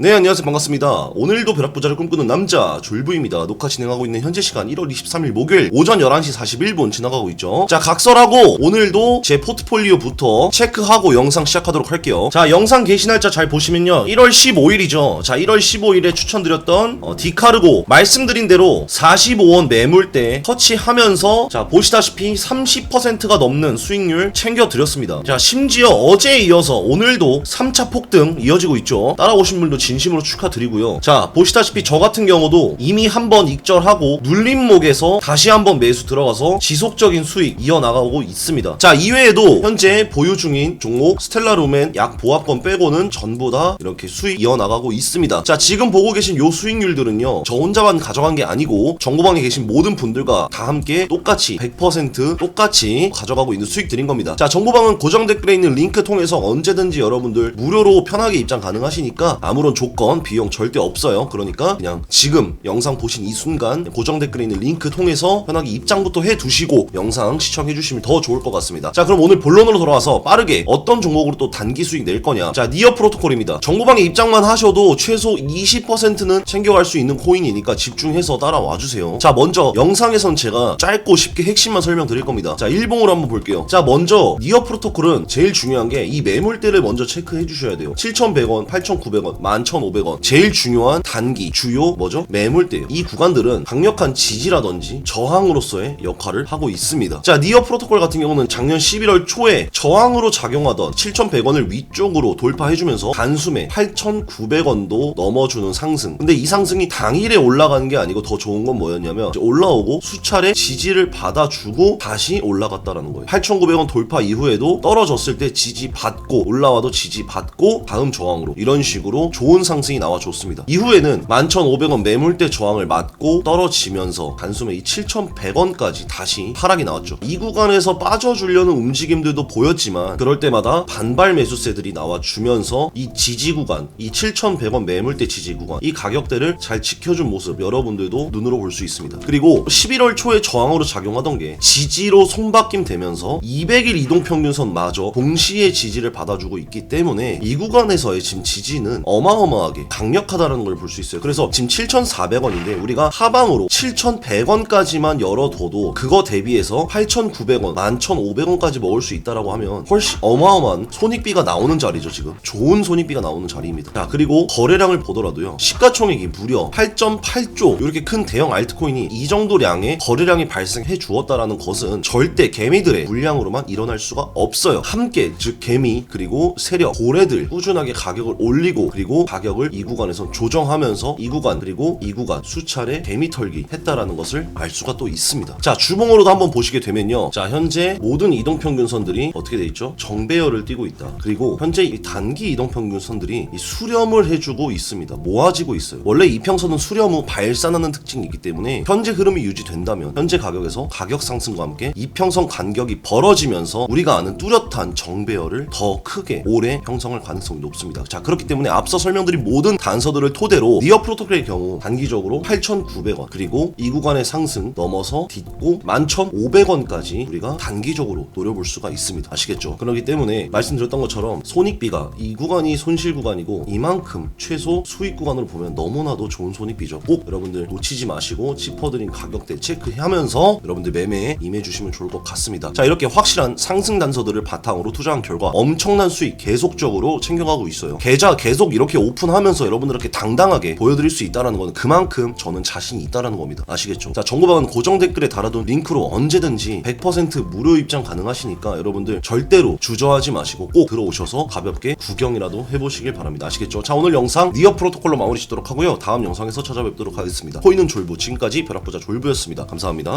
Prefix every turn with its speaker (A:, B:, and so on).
A: 네 안녕하세요. 반갑습니다. 오늘도 벼락부자를 꿈꾸는 남자 졸부입니다. 녹화 진행하고 있는 현재 시간 1월 23일 목요일 오전 11시 41분 지나가고 있죠. 자 각설하고 오늘도 제 포트폴리오부터 체크하고 영상 시작하도록 할게요. 자 영상 게시 날짜 잘 보시면요. 1월 15일이죠. 자 1월 15일에 추천드렸던 어, 디카르고 말씀드린 대로 45원 매물대 터치하면서 자 보시다시피 30%가 넘는 수익률 챙겨드렸습니다. 자 심지어 어제에 이어서 오늘도 3차 폭등 이어지고 있죠. 따라오신 분도 진심으로 축하드리고요. 자, 보시다시피 저 같은 경우도 이미 한번 익절하고 눌림목에서 다시 한번 매수 들어가서 지속적인 수익 이어나가고 있습니다. 자, 이외에도 현재 보유 중인 종목 스텔라룸엔 약 보합권 빼고는 전부 다 이렇게 수익 이어나가고 있습니다. 자, 지금 보고 계신 요 수익률들은요. 저 혼자만 가져간 게 아니고 정보방에 계신 모든 분들과 다 함께 똑같이 100% 똑같이 가져가고 있는 수익들인 겁니다. 자, 정보방은 고정 댓글에 있는 링크 통해서 언제든지 여러분들 무료로 편하게 입장 가능하시니까 아무런 조건, 비용 절대 없어요. 그러니까 그냥 지금 영상 보신 이 순간 고정 댓글에 있는 링크 통해서 편하게 입장부터 해 두시고 영상 시청해 주시면 더 좋을 것 같습니다. 자, 그럼 오늘 본론으로 돌아와서 빠르게 어떤 종목으로 또 단기 수익 낼 거냐. 자, 니어 프로토콜입니다. 정보방에 입장만 하셔도 최소 20%는 챙겨갈 수 있는 코인이니까 집중해서 따라와 주세요. 자, 먼저 영상에선 제가 짧고 쉽게 핵심만 설명드릴 겁니다. 자, 일봉으로 한번 볼게요. 자, 먼저 니어 프로토콜은 제일 중요한 게 이 매물대를 먼저 체크해 주셔야 돼요. 7,100원, 8,900원, 11,500원. 제일 중요한 단기 주요 뭐죠? 매물대예요. 이 구간들은 강력한 지지라든지 저항으로서의 역할을 하고 있습니다. 자, 니어 프로토콜 같은 경우는 작년 11월 초에 저항으로 작용하던 7,100원을 위쪽으로 돌파해주면서 단숨에 8,900원도 넘어주는 상승. 근데 이 상승이 당일에 올라가는 게 아니고 더 좋은 건 뭐였냐면 올라오고 수차례 지지를 받아주고 다시 올라갔다라는 거예요. 8,900원 돌파 이후에도 떨어졌을 때 지지 받고 올라와도 지지 받고 다음 저항으로 이런 식으로 좋은 상승이 나와줬습니다. 이후에는 11,500원 매물대 저항을 맞고 떨어지면서 단숨에 이 7,100원까지 다시 하락이 나왔죠. 이 구간에서 빠져주려는 움직임들도 보였지만 그럴 때마다 반발 매수세들이 나와주면서 이 지지 구간, 이 7,100원 매물대 지지 구간, 이 가격대를 잘 지켜준 모습 여러분들도 눈으로 볼 수 있습니다. 그리고 11월 초에 저항으로 작용하던 게 지지로 손바뀜 되면서 200일 이동평균선 마저 동시에 지지를 받아주고 있기 때문에 이 구간에서의 지금 지지는 어마어마 하게 강력하다는 걸 볼 수 있어요. 그래서 지금 7,400원인데 우리가 하방으로 7,100원까지만 열어둬도 그거 대비해서 8,900원, 11,500원까지 먹을 수 있다라고 하면 훨씬 어마어마한 손익비가 나오는 자리죠 지금. 좋은 손익비가 나오는 자리입니다. 자 그리고 거래량을 보더라도요. 시가총액이 무려 8.8조 이렇게 큰 대형 알트코인이 이 정도 량의 거래량이 발생해 주었다라는 것은 절대 개미들의 물량으로만 일어날 수가 없어요. 함께 즉 개미 그리고 세력 고래들 꾸준하게 가격을 올리고 그리고 가격을 이 구간에서 조정하면서 이 구간 그리고 이 구간 수차례 개미 털기 했다라는 것을 알 수가 또 있습니다. 자 주봉으로도 한번 보시게 되면요. 자 현재 모든 이동평균선들이 어떻게 돼 있죠? 정배열을 띠고 있다. 그리고 현재 이 단기 이동평균선들이 이 수렴을 해주고 있습니다. 모아지고 있어요. 원래 이평선은 수렴 후 발산하는 특징이 있기 때문에 현재 흐름이 유지된다면 현재 가격에서 가격 상승과 함께 이평선 간격이 벌어지면서 우리가 아는 뚜렷한 정배열을 더 크게 오래 형성할 가능성이 높습니다. 자 그렇기 때문에 앞서 설명 드린 모든 단서들을 토대로 니어 프로토콜의 경우 단기적으로 8,900원 그리고 이 구간의 상승 넘어서 딛고 11,500원까지 우리가 단기적으로 노려볼 수가 있습니다. 아시겠죠? 그렇기 때문에 말씀드렸던 것처럼 손익비가 이 구간이 손실 구간이고 이만큼 최소 수익 구간으로 보면 너무나도 좋은 손익비죠. 꼭 여러분들 놓치지 마시고 짚어드린 가격대 체크하면서 여러분들 매매에 임해주시면 좋을 것 같습니다. 자 이렇게 확실한 상승 단서들을 바탕으로 투자한 결과 엄청난 수익 계속적으로 챙겨가고 있어요. 계좌 계속 이렇게 오픈하면서 여러분들 이렇게 당당하게 보여드릴 수 있다는 건 그만큼 저는 자신이 있다라는 겁니다. 아시겠죠? 자 정보방은 고정 댓글에 달아둔 링크로 언제든지 100% 무료 입장 가능하시니까 여러분들 절대로 주저하지 마시고 꼭 들어오셔서 가볍게 구경이라도 해보시길 바랍니다. 아시겠죠? 자 오늘 영상 니어 프로토콜로 마무리 짓도록 하고요. 다음 영상에서 찾아뵙도록 하겠습니다. 코인은 졸부 지금까지 벼락부자 졸부였습니다. 감사합니다.